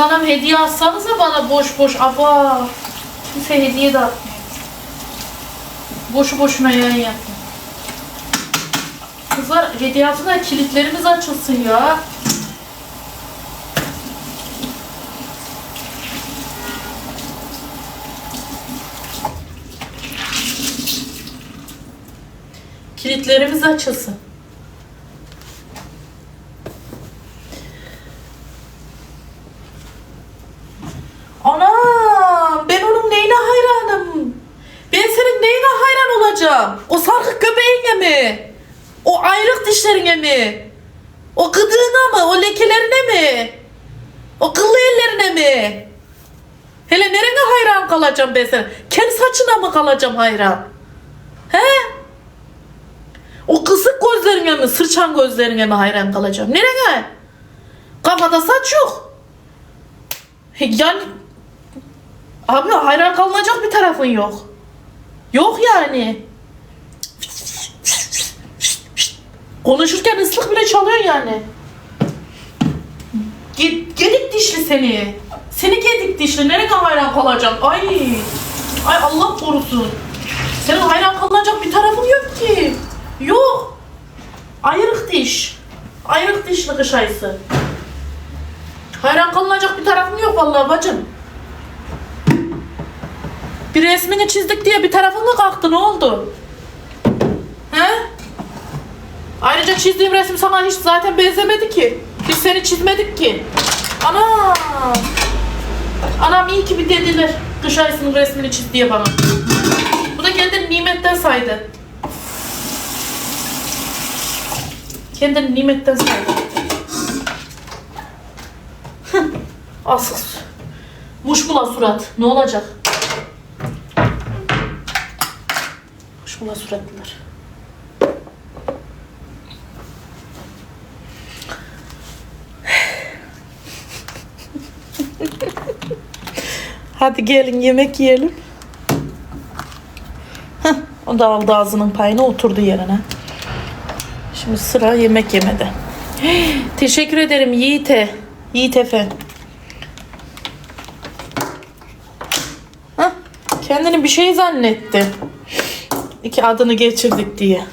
anam hediye atsanıza bana boş boş. Aba. Kimse hediye de atmıyor. Boşu boşuna yayın yapma. Kızlar hediye atın kilitlerimiz açılsın ya. Kilitlerimiz açılsın. Anam ben onun neyine hayranım? Ben senin neyine hayran olacağım? O sarkık göbeğine mi? O ayrık dişlerine mi? O gıdığına mı? O lekelerine mi? O kıllı ellerine mi? Hele nerene hayran kalacağım ben senin? Kendi saçına mı kalacağım hayran? He? O kısık gözlerine mi, sırçan gözlerine mi hayran kalacağım? Nereye? Kafada saç yok. Yani abi hayran kalınacak bir tarafın yok. Yok yani. Konuşurken ıslık bile çalıyor yani. Ge- gedik dişli seni. Seni gedik dişli. Nereye hayran kalacağım? Ay. Ay Allah korusun. Senin hayran kalınacak bir tarafın yok ki. Yok. Ayrık diş. Ayrık dişli kış ayısı. Hayran kalınacak bir tarafım yok vallahi bacım. Bir resmini çizdik diye bir tarafın mı kalktı ne oldu? He? Ayrıca çizdiğim resim sana hiç zaten benzemedi ki. Biz seni çizmedik ki. Ana! Anam iyi ki bir dediler. Kış ayısının resmini çiz diye bana. Bu da kendini nimetten saydı. Kendini nimetten saydı. Asıl. Muşmula surat. Ne olacak? Muşmula suratlılar. Hadi gelin yemek yiyelim. Heh, o da aldı ağzının payını oturdu yerine. Şimdi sıra yemek yemede. Teşekkür ederim Yiğit'e. Yiğit Efe. Hah, kendini bir şey zannetti. İki adını geçirdik diye.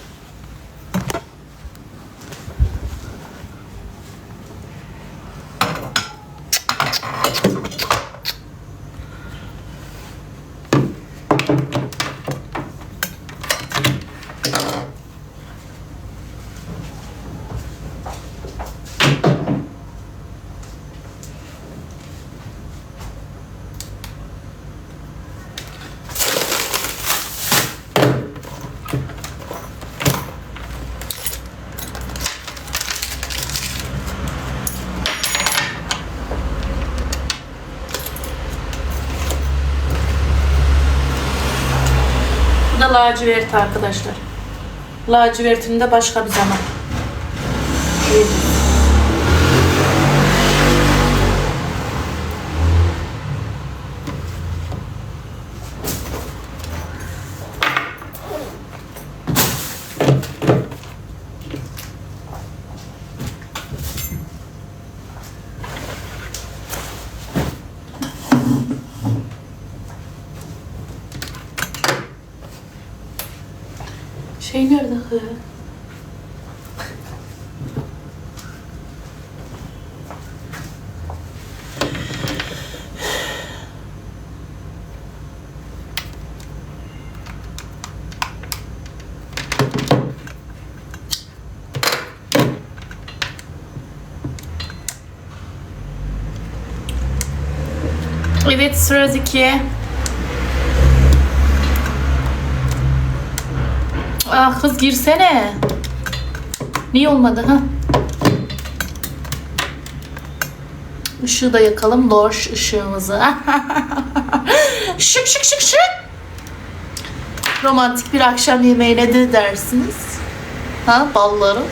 Lacivert arkadaşlar. Lacivertini de başka bir zaman. yiyeceğiz. Şey nerede kız? Evet sıra Ah kız girsene. Niye olmadı ha? Işığı da yakalım. Loş ışığımızı. şık şık şık şık. Romantik bir akşam yemeğine de dersiniz. Ha ballarım.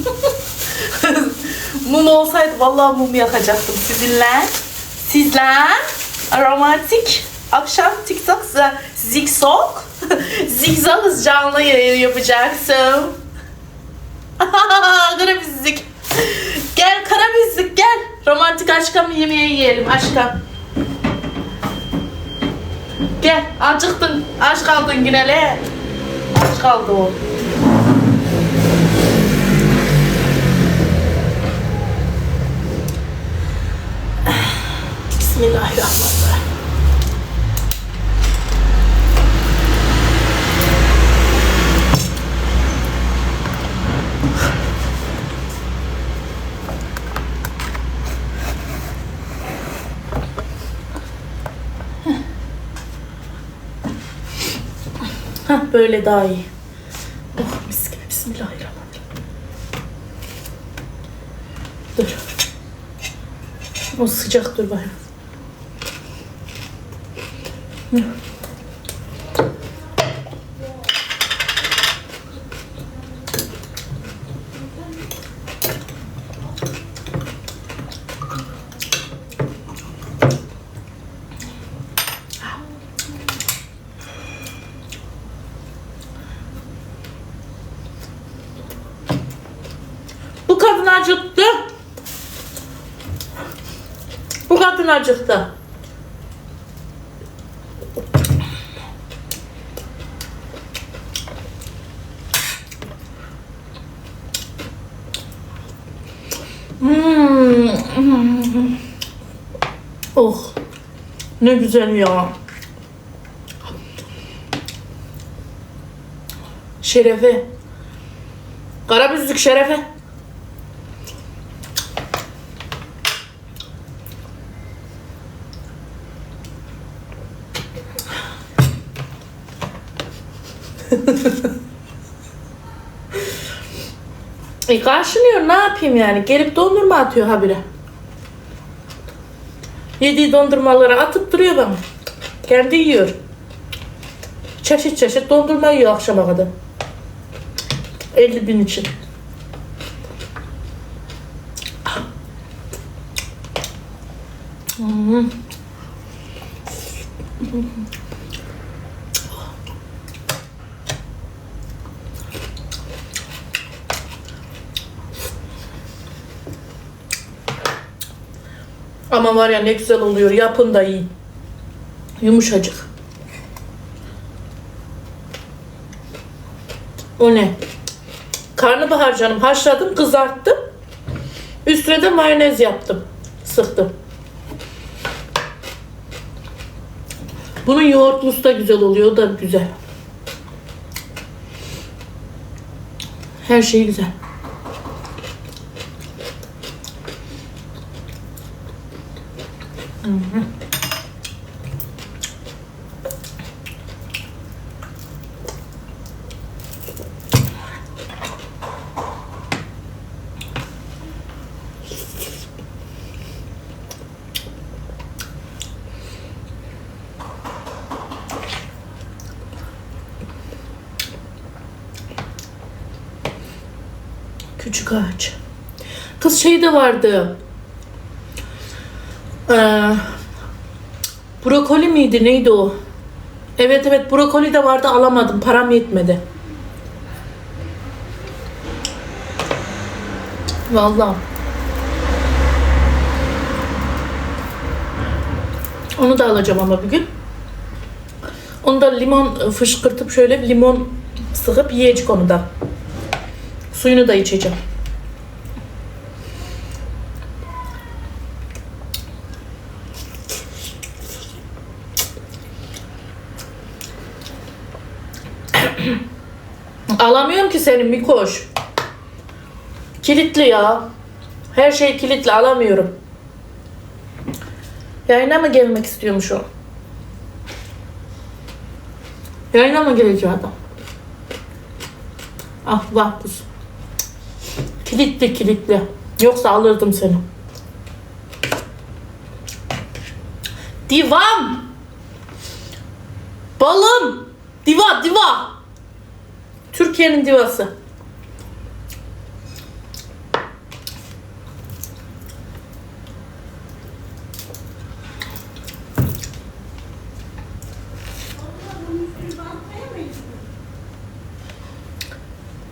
Mum olsaydı vallahi mum yakacaktım sizinle. Sizle romantik akşam TikTok zigzag zigzag canlı yayın yapacaksın. kara müzik. Gel kara müzik gel. Romantik aşkım yemeği yiyelim aşkım. Gel acıktın. Aç kaldın yine. Aç kaldı o. Bismillahirrahmanirrahim. Böyle daha iyi. Oh mis gibi bismillahirrahmanirrahim. Dur. O sıcak dur bayağı. Hı. Bu kadın acıktı. Bu kadın acıktı. Hmm. Oh. Ne güzel ya. Şerefe. Karabüzlük şerefe. E karşılıyor ne yapayım yani gelip dondurma atıyor habire. Yediği dondurmaları atıp duruyor bana. Kendi yiyor. Çeşit çeşit dondurma yiyor akşama kadar. 50 bin için. Hmm. Ama var ya ne güzel oluyor. Yapın da iyi. Yumuşacık. O ne? Karnabahar canım haşladım, kızarttım. Üstüne de mayonez yaptım. Sıktım. Bunun yoğurtlusu da güzel oluyor. O da güzel. Her şey güzel. Küçük ağaç. Kız şey de vardı. Ee, brokoli miydi neydi o? Evet evet brokoli de vardı alamadım param yetmedi. Vallahi. Onu da alacağım ama bir gün. Onu da limon fışkırtıp şöyle limon sıkıp yiyecek onu da. Suyunu da içeceğim. Alamıyorum ki senin Mikoş. Kilitli ya. Her şey kilitli alamıyorum. Yayına mı gelmek istiyormuş o? Yayına mı gelecek adam? Ah bak kız. Kilitli kilitli. Yoksa alırdım seni. Divam. Balım. Diva diva. Türkiye'nin divası.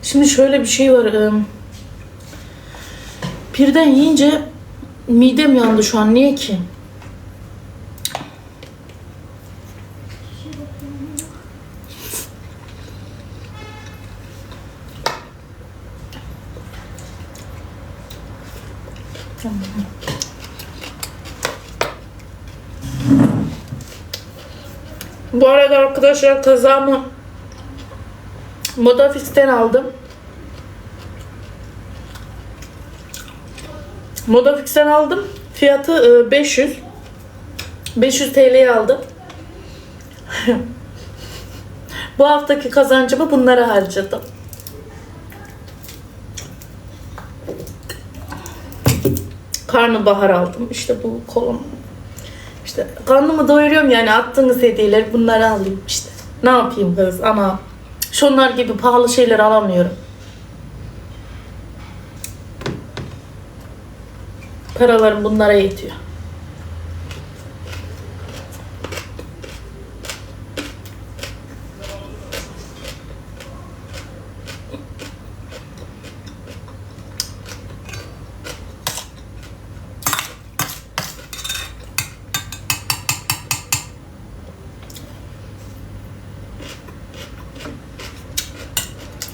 Şimdi şöyle bir şey var. Pirden yiyince midem yandı şu an. Niye ki? Bu arada arkadaşlar kazamı Modafix'ten aldım. Modafix'ten aldım. Fiyatı e, 500. 500 TL'ye aldım. Bu haftaki kazancımı bunlara harcadım. Karnabahar aldım. İşte bu kolum. İşte karnımı doyuruyorum yani attığınız hediyeler bunları alayım işte. Ne yapayım kız ama şunlar gibi pahalı şeyler alamıyorum. Paralarım bunlara yetiyor.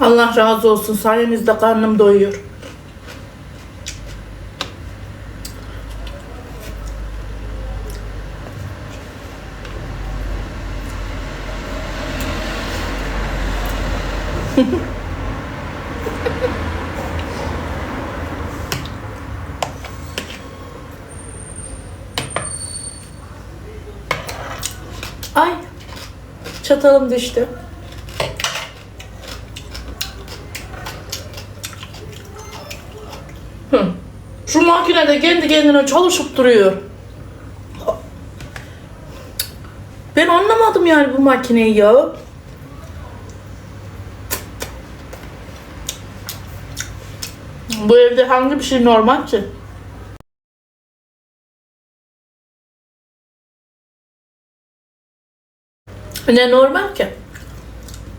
Allah razı olsun. Sayenizde karnım doyuyor. Ay. Çatalım düştü. Şu makine de kendi kendine çalışıp duruyor. Ben anlamadım yani bu makineyi ya. Bu evde hangi bir şey normal ki? Ne normal ki?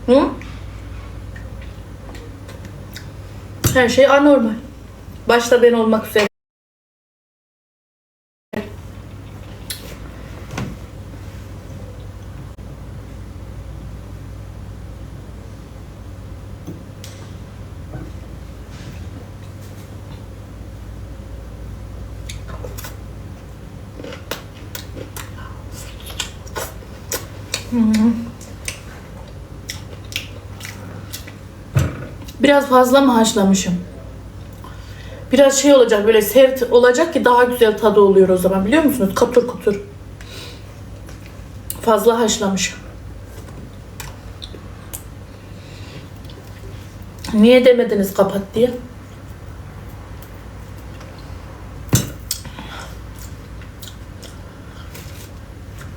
Hı? Her şey anormal. Başta ben olmak üzere. Biraz fazla mı haşlamışım? Biraz şey olacak böyle sert olacak ki daha güzel tadı oluyor o zaman biliyor musunuz? Katur kutur. Fazla haşlamış. Niye demediniz kapat diye?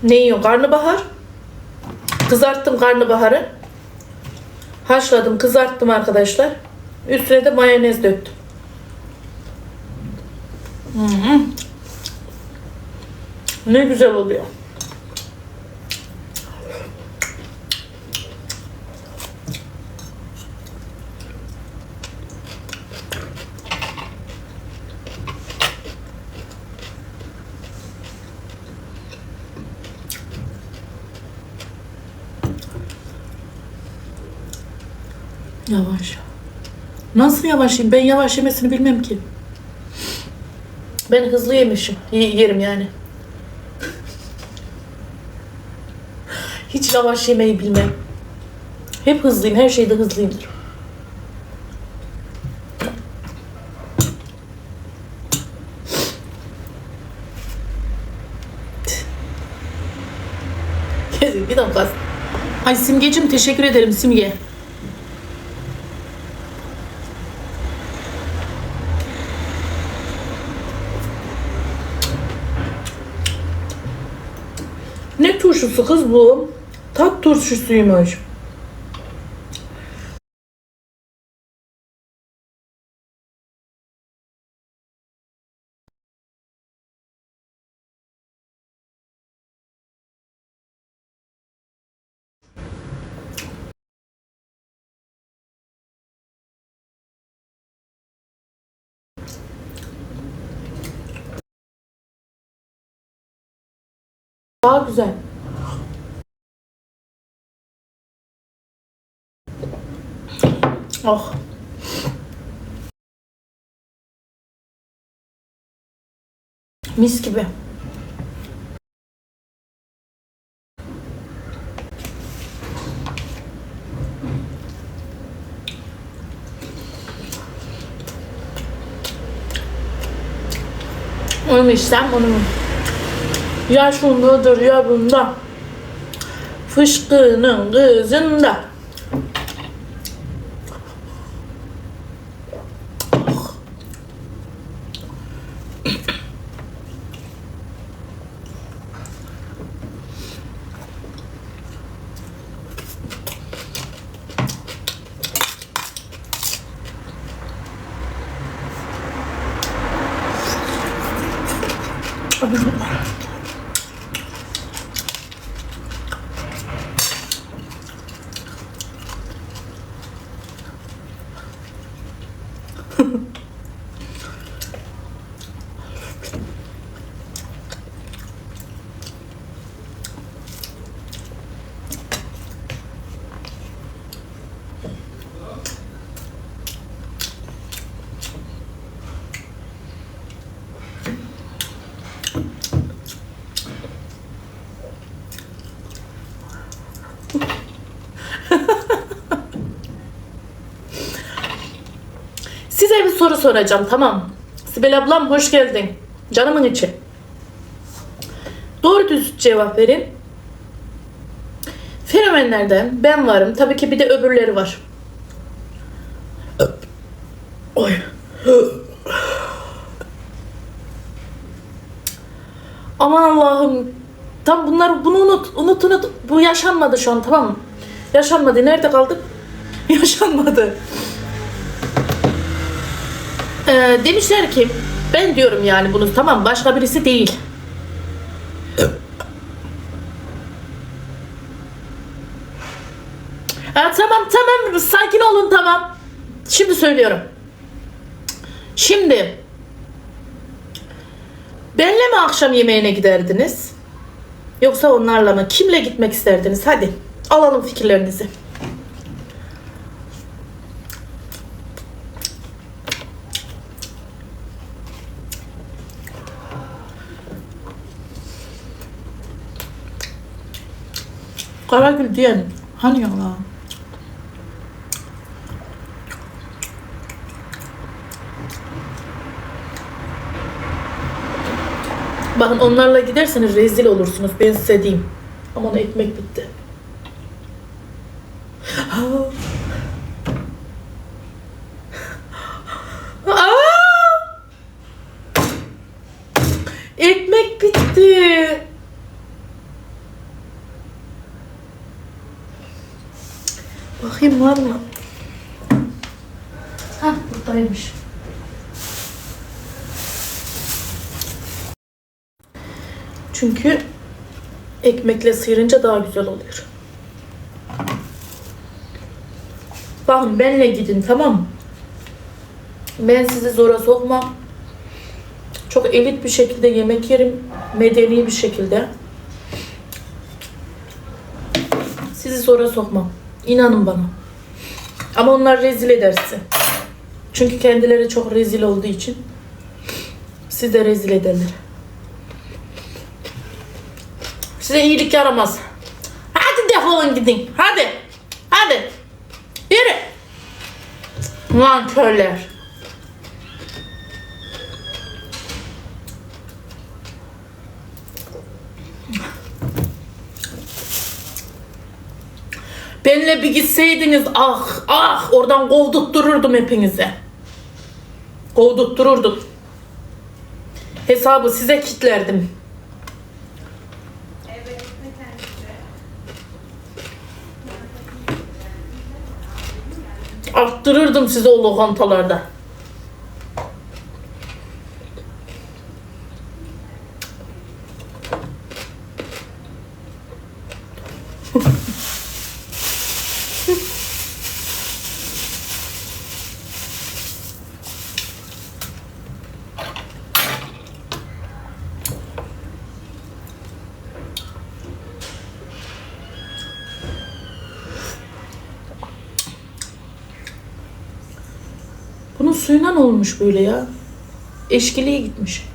Ne yiyor? Karnabahar. Kızarttım karnabaharı. Haşladım, kızarttım arkadaşlar. Üstüne de mayonez döktüm. Hı. Ne güzel oluyor. Yavaş. Nasıl yavaş? Ben yavaş yemesini bilmem ki. Ben hızlı yemişim. Y- yerim yani. Hiç yavaş yemeyi bilmem. Hep hızlıyım. Her şeyde hızlıyımdır. bir dakika. Ay Simgeciğim teşekkür ederim Simge. turşusu kız bu. Tat turşusuymuş. Daha güzel. Oh. Mis gibi. Onu içsem onu mu? Ya şundadır ya bunda. Fışkının kızında. 我不行 soracağım tamam. Sibel ablam hoş geldin. Canımın içi. Doğru düz cevap verin. Fenomenlerden ben varım. Tabii ki bir de öbürleri var. Oy. Aman Allah'ım. Tam bunlar bunu unut. Unut unut. Bu yaşanmadı şu an tamam mı? Yaşanmadı. Nerede kaldık? Yaşanmadı. Ee, demişler ki ben diyorum yani bunu tamam başka birisi değil. Ha, tamam tamam sakin olun tamam. Şimdi söylüyorum. Şimdi benle mi akşam yemeğine giderdiniz? Yoksa onlarla mı? Kimle gitmek isterdiniz? Hadi alalım fikirlerinizi. Karagül diyen hani ya? Bakın onlarla giderseniz rezil olursunuz. Ben size diyeyim. Aman ekmek bitti. Aa! Ekmek bitti. Bakayım var mı? Hah buradaymış. Çünkü ekmekle sıyırınca daha güzel oluyor. Bakın benle gidin tamam mı? Ben sizi zora sokmam. Çok elit bir şekilde yemek yerim. Medeni bir şekilde. Sizi zora sokmam. İnanın bana. Ama onlar rezil eder sizi. Çünkü kendileri çok rezil olduğu için sizi de rezil ederler. Size iyilik yaramaz. Hadi defolun gidin. Hadi. Hadi. Yürü. Lan körler. Benimle bir gitseydiniz ah ah oradan kovdurttururdum hepinizi. Kovdurttururdum. Hesabı size kitlerdim. Arttırırdım sizi o lokantalarda. Suyuna ne olmuş böyle ya? Eşkiliği gitmiş.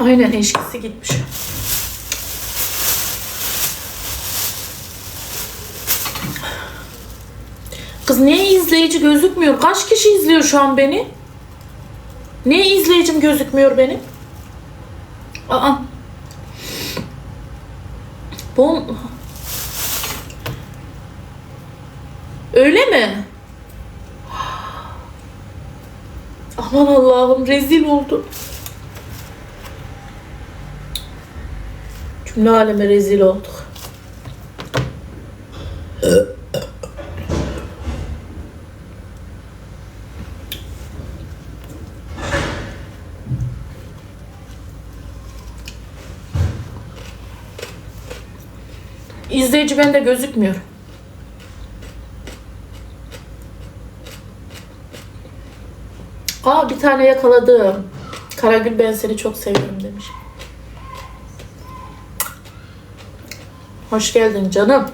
Aynen eşkisi gitmiş. Kız niye izleyici gözükmüyor? Kaç kişi izliyor şu an beni? Niye izleyicim gözükmüyor benim? Aa. Bu... Öyle mi? Aman Allah'ım rezil oldum. Cümle aleme rezil olduk. İzleyici bende gözükmüyor. Aa bir tane yakaladım. Karagül ben seni çok seviyorum demiş. Hoş geldin canım.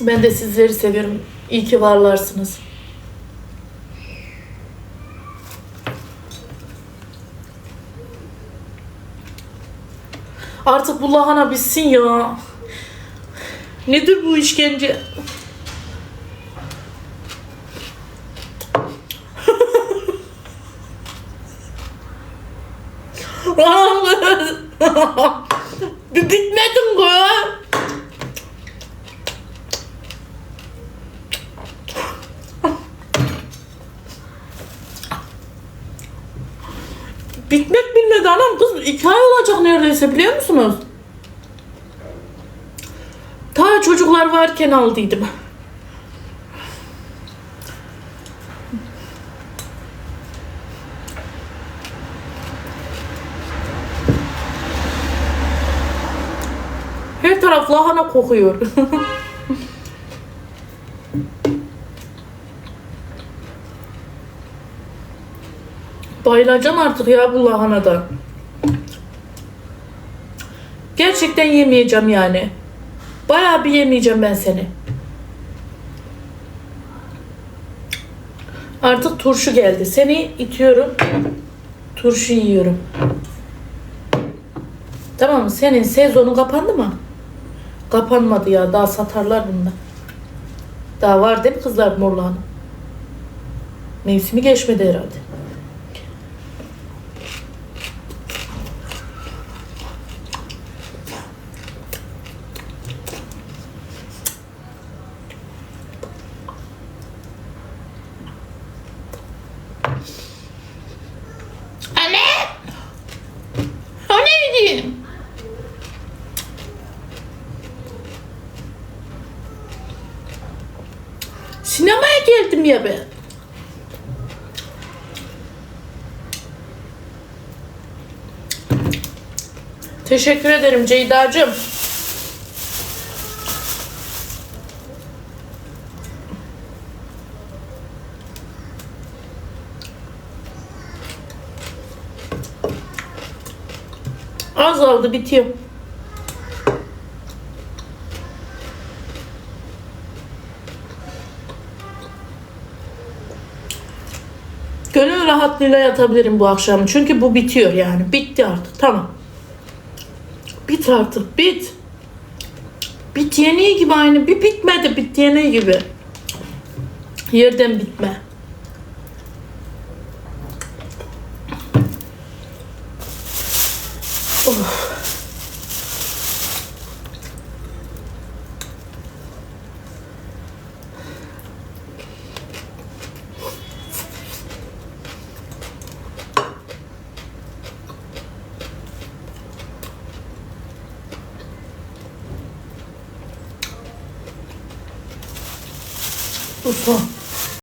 Ben de sizleri seviyorum. İyi ki varlarsınız. Artık bu lahana bitsin ya. Nedir bu işkence? Bir bitmedin bu. Bitmek bilmedi anam kız iki ay olacak neredeyse biliyor musunuz? Ta çocuklar varken aldıydım. Her taraf lahana kokuyor. Bayılacağım artık ya bu lahanadan. Gerçekten yemeyeceğim yani. Bayağı bir yemeyeceğim ben seni. Artık turşu geldi. Seni itiyorum. Turşu yiyorum. Tamam mı? Senin sezonun kapandı mı? Kapanmadı ya. Daha satarlar bunda. Daha var değil mi kızlar morlağın? Mevsimi geçmedi herhalde. Ya ben. Teşekkür ederim Ceyda'cığım. Az aldı bitiyor. Rahatlığıyla yatabilirim bu akşam. Çünkü bu bitiyor yani. Bitti artık. Tamam. Bit artık. Bit. Bit yeni gibi aynı. Bir bitmedi. Bit yeni gibi. Yerden bitme.